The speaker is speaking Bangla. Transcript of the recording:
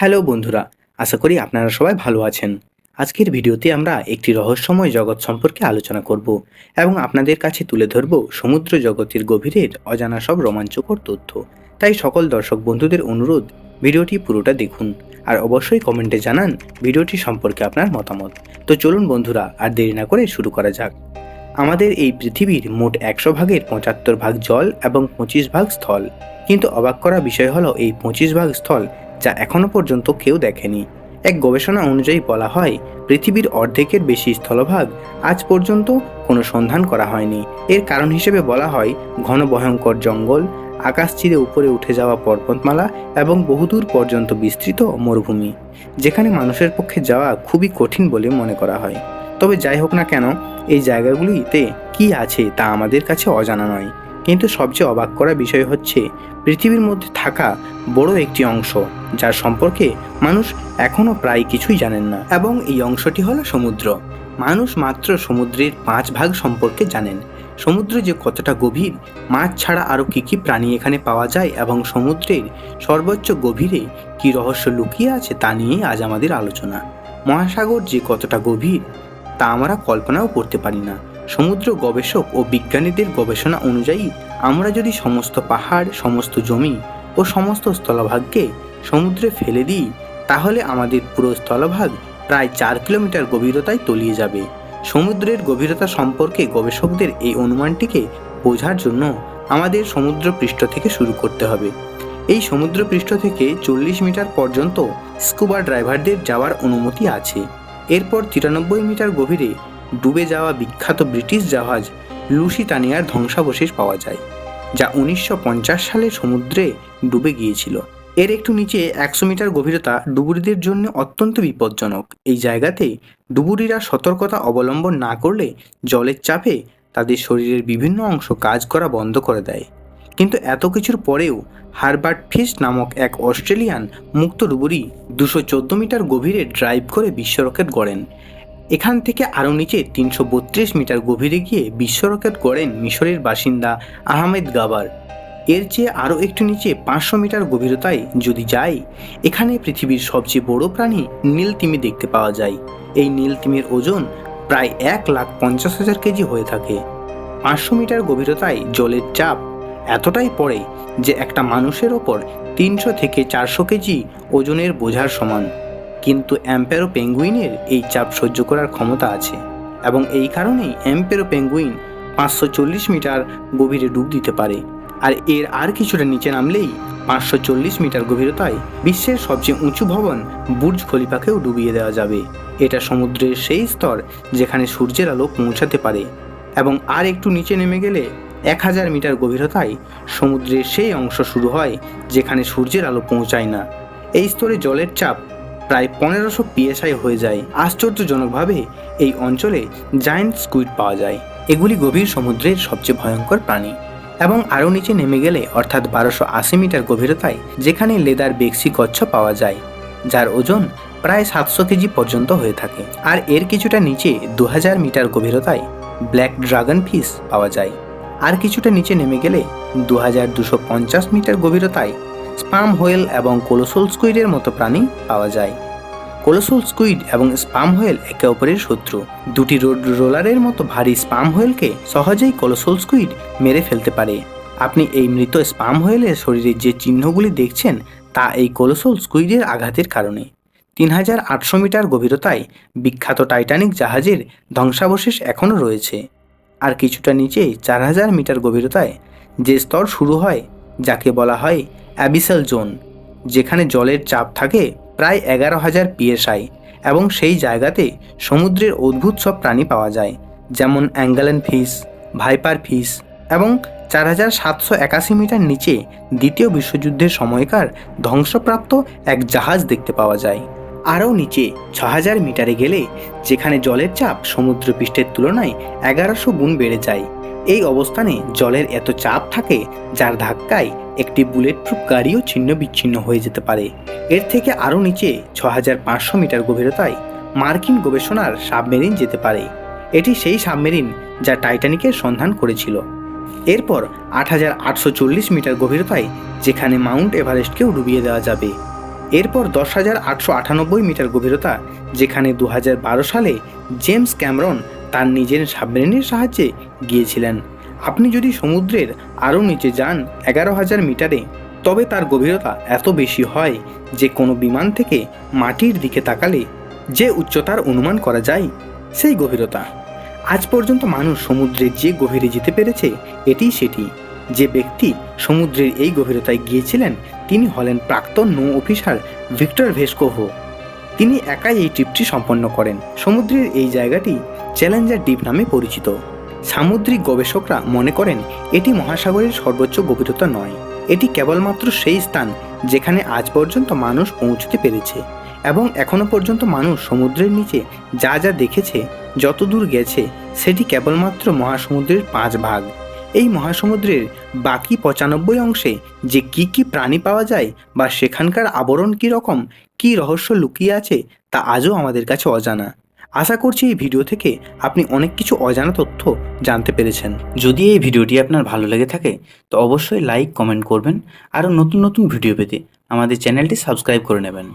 হ্যালো বন্ধুরা, আশা করি আপনারা সবাই ভালো আছেন। আজকের ভিডিওতে আমরা একটি রহস্যময় জগৎ সম্পর্কে আলোচনা করব এবং আপনাদের কাছে তুলে ধরব সমুদ্র জগতের গভীরের অজানা সব রোমাঞ্চকর তথ্য। তাই সকল দর্শক বন্ধুদের অনুরোধ, ভিডিওটি পুরোটা দেখুন আর অবশ্যই কমেন্টে জানান ভিডিওটি সম্পর্কে আপনার মতামত। তো চলুন বন্ধুরা, আর দেরি না করে শুরু করা যাক। আমাদের এই পৃথিবীর মোট একশো ভাগের পঁচাত্তর ভাগ জল এবং পঁচিশ ভাগ স্থল। কিন্তু অবাক করা বিষয় হলো, এই পঁচিশ ভাগ স্থল যা এখনও পর্যন্ত কেউ দেখেনি। এক গবেষণা অনুযায়ী বলা হয়, পৃথিবীর অর্ধেকের বেশি স্থলভাগ আজ পর্যন্ত কোনো সন্ধান করা হয়নি। এর কারণ হিসেবে বলা হয়, ঘন ভয়ঙ্কর জঙ্গল, আকাশ চিরে উপরে উঠে যাওয়া পর্বতমালা এবং বহুদূর পর্যন্ত বিস্তৃত মরুভূমি, যেখানে মানুষের পক্ষে যাওয়া খুবই কঠিন বলে মনে করা হয়। তবে যাই হোক না কেন, এই জায়গাগুলিতে কি আছে তা আমাদের কাছে অজানা নয়। কিন্তু সবচেয়ে অবাক করা বিষয় হচ্ছে, পৃথিবীর মধ্যে থাকা বড় একটি অংশ, যার সম্পর্কে মানুষ এখনও প্রায় কিছুই জানেন না, এবং এই অংশটি হলো সমুদ্র। মানুষ মাত্র সমুদ্রের পাঁচ ভাগ সম্পর্কে জানেন। সমুদ্র যে কতটা গভীর, মাছ ছাড়া আরও কী কী প্রাণী এখানে পাওয়া যায়, এবং সমুদ্রের সর্বোচ্চ গভীরে কী রহস্য লুকিয়ে আছে তা নিয়েই আজ আমাদের আলোচনা। মহাসাগর যে কতটা গভীর, তা আমরা কল্পনাও করতে পারি না। সমুদ্র গবেষক ও বিজ্ঞানীদের গবেষণা অনুযায়ী, আমরা যদি সমস্ত পাহাড়, সমস্ত জমি ও সমস্ত স্থলভাগকে সমুদ্রে ফেলে দিই, তাহলে আমাদের পুরো স্থলভাগ প্রায় চার কিলোমিটার গভীরতায় তলিয়ে যাবে। সমুদ্রের গভীরতা সম্পর্কে গবেষকদের এই অনুমানটিকে বোঝার জন্য আমাদের সমুদ্র পৃষ্ঠ থেকে শুরু করতে হবে। এই সমুদ্র পৃষ্ঠ থেকে চল্লিশ মিটার পর্যন্ত স্কুবা ড্রাইভারদের যাওয়ার অনুমতি আছে। এরপর তিরানব্বই মিটার গভীরে ডুবে যাওয়া বিখ্যাত ব্রিটিশ জাহাজ লুসিতানিয়ার ধ্বংসাবশেষ পাওয়া যায়, যা উনিশশো পঞ্চাশ সালে সমুদ্রে ডুবে গিয়েছিল। এর একটু নিচে একশো মিটার গভীরতা ডুবুরিদের জন্য অত্যন্ত বিপজ্জনক। এই জায়গাতে ডুবুরিরা সতর্কতা অবলম্বন না করলে জলের চাপে তাদের শরীরের বিভিন্ন অংশ কাজ করা বন্ধ করে দেয়। কিন্তু এত কিছুর পরেও হারবার্ট ফিস্ট নামক এক অস্ট্রেলিয়ান মুক্ত ডুবুরি দুশো মিটার গভীরে ড্রাইভ করে বিশ্ব রকেট গড়েন। এখান থেকে আরও নিচে তিনশো বত্রিশ মিটার গভীরে গিয়ে বিশ্ব রকেট গড়েন মিশরের বাসিন্দা আহমেদ গাবার। এর চেয়ে আরও একটু নিচে পাঁচশো মিটার গভীরতায় যদি যাই, এখানে পৃথিবীর সবচেয়ে বড় প্রাণী নীল তিমি দেখতে পাওয়া যায়। এই নীল তিমির ওজন প্রায় এক লাখ পঞ্চাশ হাজার কেজি হয়ে থাকে। পাঁচশো মিটার গভীরতায় জলের চাপ এতটাই পড়ে যে একটা মানুষের ওপর তিনশো থেকে চারশো কেজি ওজনের বোঝার সমান। কিন্তু অ্যাম্পেরো পেঙ্গুইনের এই চাপ সহ্য করার ক্ষমতা আছে এবং এই কারণেই অ্যাম্পেরো পেঙ্গুইন পাঁচশো চল্লিশ মিটার গভীরে ডুব দিতে পারে। আর এর আর কিছুটা নিচে নামলেই পাঁচশো চল্লিশ মিটার গভীরতায় বিশ্বের সবচেয়ে উঁচু ভবন বুর্জ খলিফাকেও ডুবিয়ে দেওয়া যাবে। এটা সমুদ্রের সেই স্তর যেখানে সূর্যের আলো পৌঁছাতে পারে এবং আর একটু নিচে নেমে গেলে এক হাজার মিটার গভীরতায় সমুদ্রের সেই অংশ শুরু হয় যেখানে সূর্যের আলো পৌঁছায় না। এই স্তরে জলের চাপ প্রায় পনেরোশো পিএসআই হয়ে যায়। আশ্চর্যজনকভাবে এই অঞ্চলে জায়েন্ট স্কুইড পাওয়া যায়। এগুলি গভীর সমুদ্রের সবচেয়ে ভয়ঙ্কর প্রাণী। এবং আরও নিচে নেমে গেলে অর্থাৎ বারোশো আশি মিটার গভীরতায় যেখানে লেদার বেক্সি কচ্ছ পাওয়া যায়, যার ওজন প্রায় সাতশো কেজি পর্যন্ত হয়ে থাকে। আর এর কিছুটা নিচে দু হাজার মিটার গভীরতায় ব্ল্যাক ড্রাগন ফিশ পাওয়া যায়। আর কিছুটা নিচে নেমে গেলে দু মিটার গভীরতায় স্পাম হোয়েল এবং কোলোসোল স্কুইডের মতো প্রাণী পাওয়া যায়। কোলোসোল স্কুইড এবং স্পাম হোয়েল একে অপরের শত্রু। দুটি রোড রোলারের মতো ভারী স্পাম হোয়েলকে সহজেই কোলোসোল স্কুইড মেরে ফেলতে পারে। আপনি এই মৃত স্পাম হোয়েলের শরীরে যে চিহ্নগুলি দেখছেন, তা এই কোলোসোল স্কুইডের আঘাতের কারণে। তিন হাজার আটশো মিটার গভীরতায় বিখ্যাত টাইটানিক জাহাজের ধ্বংসাবশেষ এখনও রয়েছে। আর কিছুটা নিচে চার হাজার মিটার গভীরতায় যে স্তর শুরু হয়, যাকে বলা হয় অ্যাবিসাল জোন, যেখানে জলের চাপ থাকে প্রায় এগারো হাজার পিএসআই এবং সেই জায়গাতে সমুদ্রের অদ্ভুত সব প্রাণী পাওয়া যায়, যেমন অ্যাঙ্গালেন ফিশ ভাইপার ফিশ এবং চার হাজার সাতশো একাশি মিটার নিচে দ্বিতীয় বিশ্বযুদ্ধের সময়কার ধ্বংসপ্রাপ্ত এক জাহাজ দেখতে পাওয়া যায়। আরও নিচে ছ হাজার মিটারে গেলে, যেখানে জলের চাপ সমুদ্র পৃষ্ঠের তুলনায় এগারোশো গুণ বেড়ে যায়। এই অবস্থানে জলের এত চাপ থাকে, যার ধাক্কায় একটি বুলেট প্রুফ গাড়িও ছিন্ন বিচ্ছিন্ন হয়ে যেতে পারে। এর থেকে আরও নিচে ছ হাজার পাঁচশো মিটার গভীরতায় মার্কিন গবেষণার সাবমেরিন যেতে পারে। এটি সেই সাবমেরিন যা টাইটানিকের সন্ধান করেছিল। এরপর আট হাজার আটশো চল্লিশ মিটার গভীরতায় যেখানে মাউন্ট এভারেস্টকেও ডুবিয়ে দেওয়া যাবে। এরপর দশ হাজার আটশো আটানব্বই মিটার গভীরতা, যেখানে দু হাজার বারো সালে জেমস ক্যামরন তার নিজের সাবমেরিনের সাহায্যে গিয়েছিলেন। আপনি যদি সমুদ্রের আরও নিচে যান এগারো হাজার মিটারে, তবে তার গভীরতা এত বেশি হয় যে কোনো বিমান থেকে মাটির দিকে তাকালে যে উচ্চতার অনুমান করা যায়, সেই গভীরতা। আজ পর্যন্ত মানুষ সমুদ্রের যে গভীরে যেতে পেরেছে, এটি সেটি। যে ব্যক্তি সমুদ্রের এই গভীরতায় গিয়েছিলেন, তিনি হলেন প্রাক্তন নৌ অফিসার ভিক্টর ভেস্কোভো তিনি একাই এই ট্রিপটি সম্পন্ন করেন। সমুদ্রের এই জায়গাটি চ্যালেঞ্জার দ্বীপ নামে পরিচিত। সামুদ্রিক গবেষকরা মনে করেন এটি মহাসাগরের সর্বোচ্চ গভীরতা নয়। এটি কেবলমাত্র সেই স্থান যেখানে আজ পর্যন্ত মানুষ পৌঁছতে পেরেছে এবং এখনও পর্যন্ত মানুষ সমুদ্রের নিচে যা যা দেখেছে, যতদূর গেছে, সেটি কেবলমাত্র মহাসমুদ্রের পাঁচ ভাগ। এই মহাসমুদ্রের বাকি পঁচানব্বই অংশে যে কি কি প্রাণী পাওয়া যায় বা সেখানকার আবরণ কী রকম কী রহস্য লুকিয়ে আছে তা আজও আমাদের কাছে অজানা। আশা করছি এই ভিডিও থেকে আপনি অনেক কিছু অজানা তথ্য জানতে পেরেছেন। যদি এই ভিডিওটি আপনার ভালো লেগে থাকে, তো অবশ্যই লাইক কমেন্ট করবেন। আরও নতুন নতুন ভিডিও পেতে আমাদের চ্যানেলটি সাবস্ক্রাইব করে নেবেন।